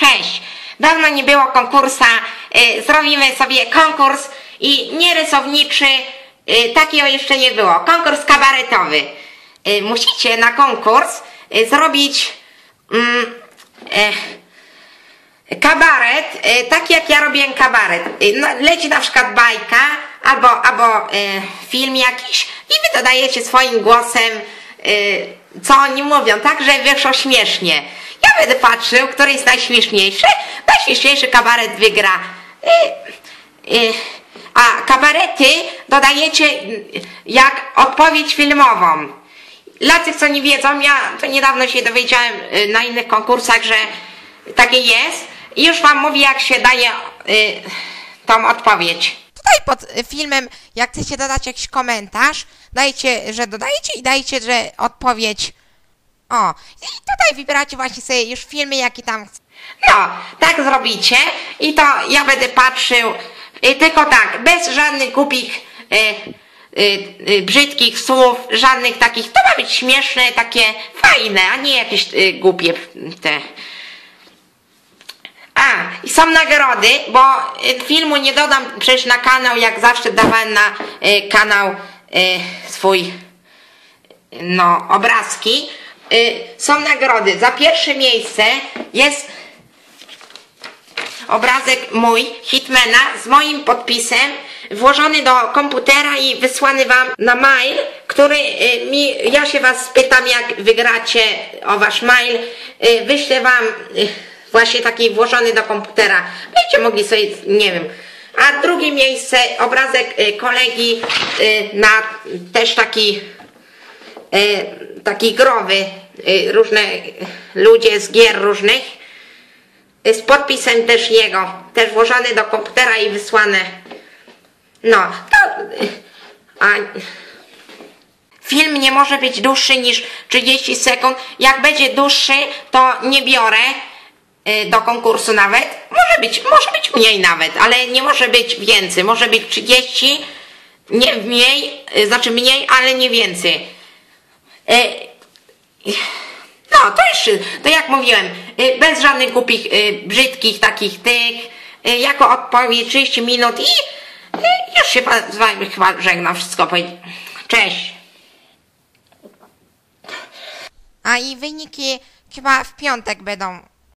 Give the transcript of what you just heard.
Cześć! Dawno nie było konkursa. Y, zrobimy sobie konkurs i nie rysowniczy. Y, takiego jeszcze nie było. Konkurs kabaretowy. Y, musicie na konkurs zrobić mm, e, kabaret, tak jak ja robiłem kabaret. No, leci na przykład bajka albo, albo y, film jakiś i wy dodajecie swoim głosem, y, co oni mówią, tak, że wyszło śmiesznie. Ja będę patrzył, który jest najśmieszniejszy. Najśmieszniejszy kabaret wygra. Y, y, a kabarety dodajecie y, jak odpowiedź filmową. Dla tych, co nie wiedzą, ja to niedawno się dowiedziałem na innych konkursach, że takie jest. I już wam mówię, jak się daje y, tą odpowiedź. Tutaj pod filmem, jak chcecie dodać jakiś komentarz, dajcie, że dodajecie i dajcie, że odpowiedź. O, i wybieracie właśnie sobie już filmy, jakie tam chc- No, tak zrobicie i to ja będę patrzył, y, tylko tak, bez żadnych głupich, y, y, y, brzydkich słów, żadnych takich, to ma być śmieszne, takie fajne, a nie jakieś y, głupie te. A, i są nagrody, bo y, filmu nie dodam przecież na kanał, jak zawsze dawałem na kanał swój no, obrazki. Y, są nagrody. Za pierwsze miejsce jest obrazek mój, Hitmana, z moim podpisem, włożony do komputera i wysłany wam na mail, który y, mi, ja się was pytam, jak wygracie o wasz mail, y, wyślę wam właśnie taki włożony do komputera. Będziecie mogli sobie, nie wiem. A drugie miejsce, obrazek kolegi na też taki y, taki growy, y, różne ludzie z gier różnych, y, z podpisem też jego, też włożony do komputera i wysłane. No, to... A, film nie może być dłuższy niż 30 sekund. Jak będzie dłuższy, to nie biorę do konkursu nawet. Może być, może być mniej nawet, ale nie może być więcej. Może być 30, nie mniej, znaczy mniej, ale nie więcej. E, No, to jeszcze, to jak mówiłem, e, bez żadnych głupich, e, brzydkich takich tych, jako odpowiedź 30 minut i już się z wami chyba żegnam, wszystko powiedzieć. Cześć. A i wyniki chyba w piątek będą